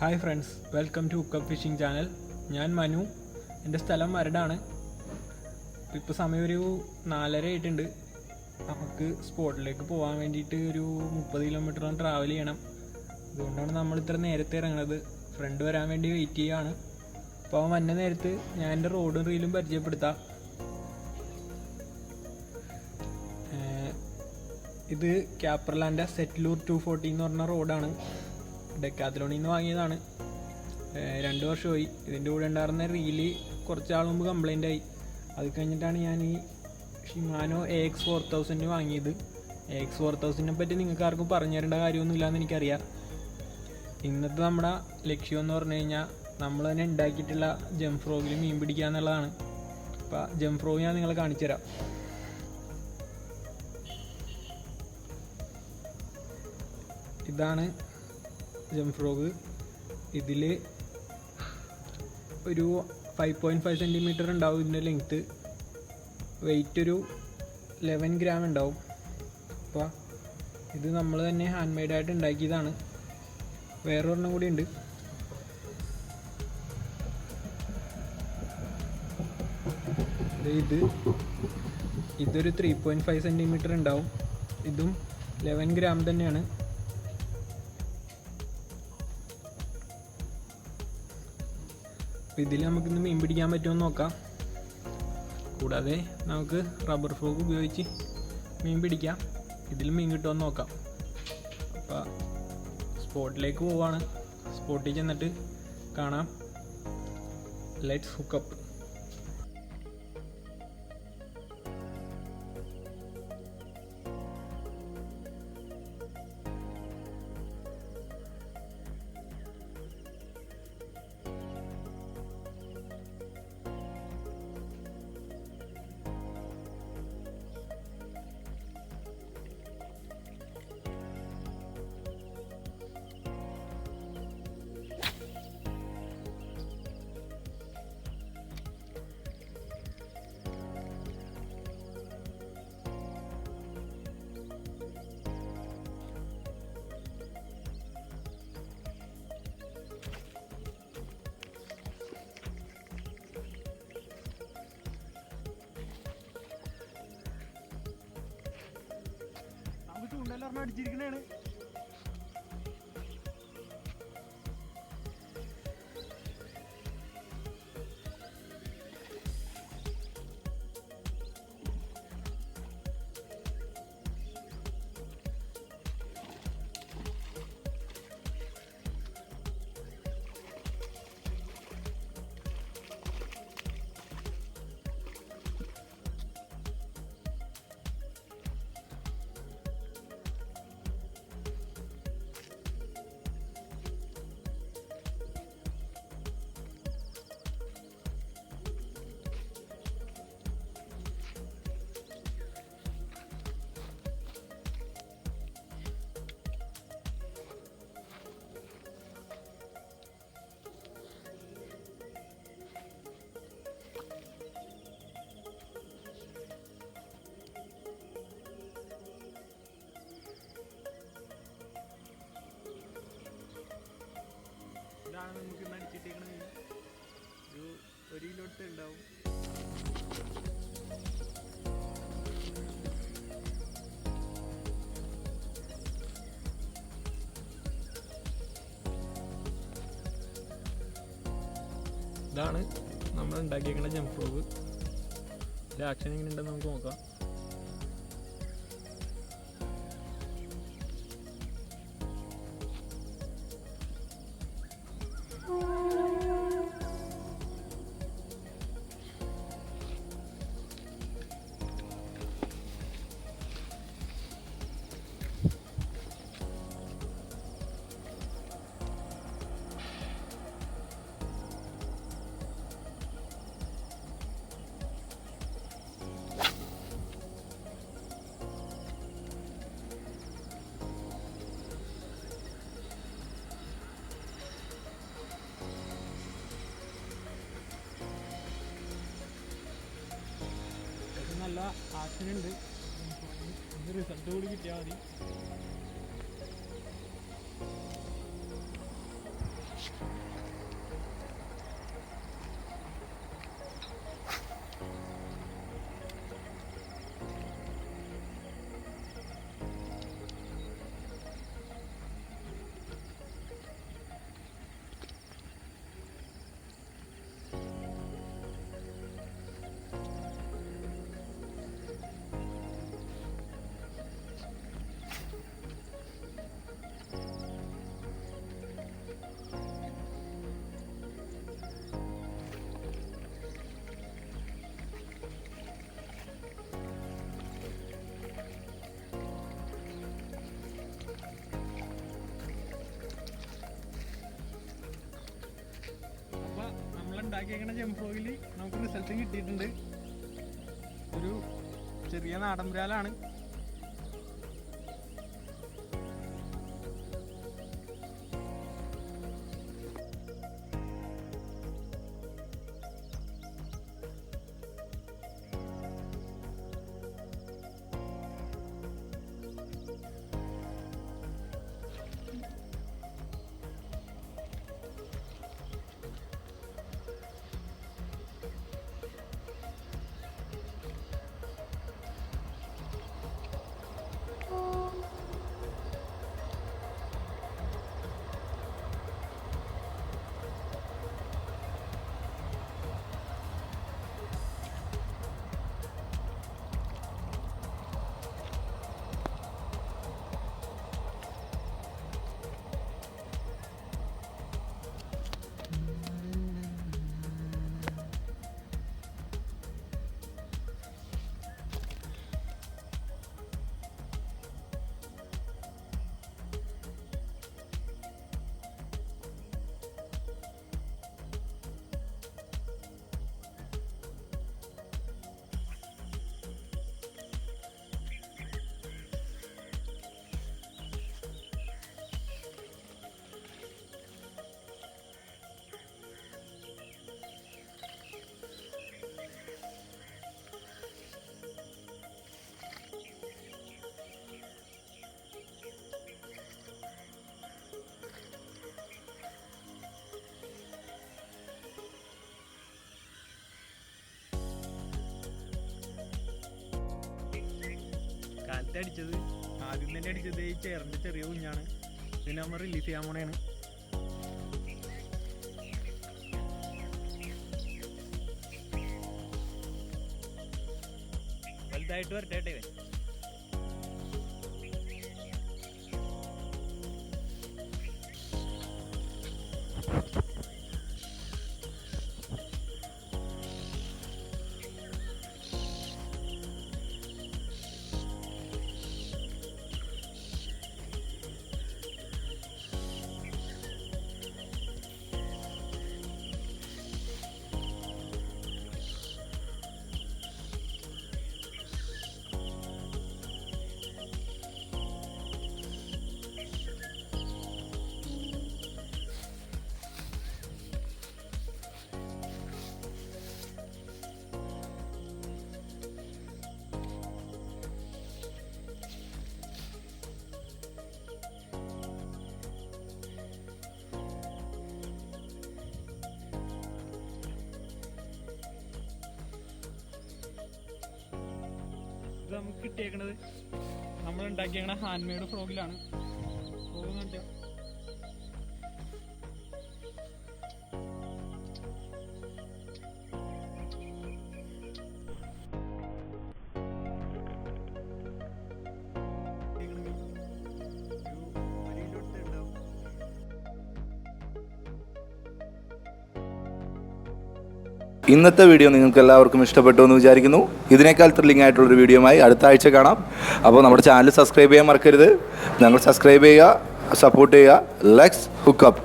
Hi friends welcome to hookup fishing channel ഞാൻ മനു. എന്റെ സ്ഥലം മരടാണ്. ഇപ്പോൾ സമയം ഒരു നാലര ആയിട്ടുണ്ട്. നമുക്ക് സ്പോട്ടിലേക്ക് പോകാൻ വേണ്ടിയിട്ട് ഒരു മുപ്പത് കിലോമീറ്ററോളം ട്രാവൽ ചെയ്യണം. അതുകൊണ്ടാണ് നമ്മൾ ഇത്ര നേരത്തെ ഇറങ്ങുന്നത് ഫ്രണ്ട് വരാൻ വേണ്ടി വെയിറ്റ് ചെയ്യുകയാണ് അപ്പോൾ അവൻ വന്ന നേരത്ത് ഞാൻ എന്റെ റോഡും റീലും പരിചയപ്പെടുത്താം. ഇത് ക്യാപ്രലാന്റെ സെറ്റ്ലൂർ ടു ഫോർട്ടി എന്ന് പറഞ്ഞ റോഡാണ് ഡെക്കാത്തലോണിൽ നിന്ന് വാങ്ങിയതാണ് രണ്ട് വർഷമായി. ഇതിന്റെ കൂടെ ഉണ്ടായിരുന്ന റീൽ കുറച്ച് ആൾ മുമ്പ് കംപ്ലൈന്റ് ആയി. അത് കഴിഞ്ഞിട്ടാണ് ഞാൻ ഈ Shimano A X four thousand വാങ്ങിയത്. എ എക്സ് ഫോർ തൗസൻഡിനെ പറ്റി നിങ്ങൾക്ക് ആർക്കും പറഞ്ഞു തരേണ്ട കാര്യമൊന്നുമില്ല എന്ന് എനിക്കറിയാം. ഇന്നത്തെ നമ്മുടെ ലക്ഷ്യം എന്ന് പറഞ്ഞു കഴിഞ്ഞാൽ നമ്മൾ തന്നെ ഉണ്ടാക്കിയിട്ടുള്ള ജംഫ്രോഗിൽ മീൻ പിടിക്കുക എന്നുള്ളതാണ്. അപ്പോൾ ജംഫ്രോ ഞാൻ നിങ്ങളെ കാണിച്ചു തരാം ഇതാണ് ജംഫ്രോഗ് ഇതിൽ ഒരു ഫൈവ് പോയിന്റ് ഫൈവ് സെന്റിമീറ്റർ ഉണ്ടാവും ഇതിന്റെ ലെങ്ത്ത് വെയിറ്റ് ഒരു ലെവൻ ഗ്രാം ഉണ്ടാവും. അപ്പോൾ ഇത് നമ്മൾ തന്നെ ഹാൻഡ് മെയ്ഡായിട്ട് ഉണ്ടാക്കിയതാണ്. വേറൊരെണ്ണം കൂടി ഉണ്ട്. ഇത്. ഇതൊരു ത്രീ പോയിന്റ് ഫൈവ് സെന്റിമീറ്റർ ഉണ്ടാവും. ഇതും ലെവൻ ഗ്രാം തന്നെയാണ്. അപ്പോൾ ഇതിൽ നമുക്കിന്ന് മീൻ പിടിക്കാൻ പറ്റുമെന്ന് നോക്കാം. കൂടാതെ നമുക്ക് റബ്ബർ ഫ്രോക്ക് ഉപയോഗിച്ച് മീൻ പിടിക്കാം. ഇതിൽ മീൻ കിട്ടുമെന്ന് നോക്കാം. അപ്പോൾ സ്പോട്ടിലേക്ക് പോവാണ്. സ്പോട്ടിൽ ചെന്നിട്ട് കാണാം. ലെറ്റ്സ് ഹുക്കപ്പ് നമുക്ക് ചൂണ്ടലെല്ലാം ഇതാണ് നമ്മൾ ഉണ്ടാക്കിയേക്കുന്ന ജംപ് ഇതിന്റെ ആക്ഷൻ എങ്ങനെ ഉണ്ടെന്ന് നമുക്ക് നോക്കാം. ഉണ്ട്. റിസൾട്ട് കൂടി കിട്ടിയാൽ മതി. ഉണ്ടാക്കിയേക്കണ ജംഫോഗിൽ നമുക്ക് റിസൾട്ട് കിട്ടിയിട്ടുണ്ട്. ഒരു ചെറിയ നാടൻ കാലത്ത് അടിച്ചത്. ആദ്യം തന്നെ അടിച്ചത് ഈ ചേറിന്റെ ചെറിയ കുഞ്ഞാണ്. ഇതിനെ നമ്മൾ റിലീസ് ചെയ്യാൻ പോണേണ്. വലുതായിട്ട് വരട്ടെ ഇവൻ. നമുക്ക് കിട്ടിയേക്കണത് നമ്മൾ ഹാൻഡ് മെയ്ഡ് ഫ്രോഗിലാണ് ഫ്രോഗ് കണ്ടോ ഇന്നത്തെ വീഡിയോ നിങ്ങൾക്ക് എല്ലാവർക്കും ഇഷ്ടപ്പെട്ടു എന്ന് വിചാരിക്കുന്നു. ഇതിനേക്കാൾ ത്രില്ലിംഗ് ആയിട്ടുള്ളൊരു വീഡിയോയുമായി അടുത്ത ആഴ്ച കാണാം. അപ്പോൾ നമ്മുടെ ചാനൽ സബ്സ്ക്രൈബ് ചെയ്യാൻ മറക്കരുത്. ഞങ്ങൾ സബ്സ്ക്രൈബ് ചെയ്യുക സപ്പോർട്ട് ചെയ്യുക. Lex hookup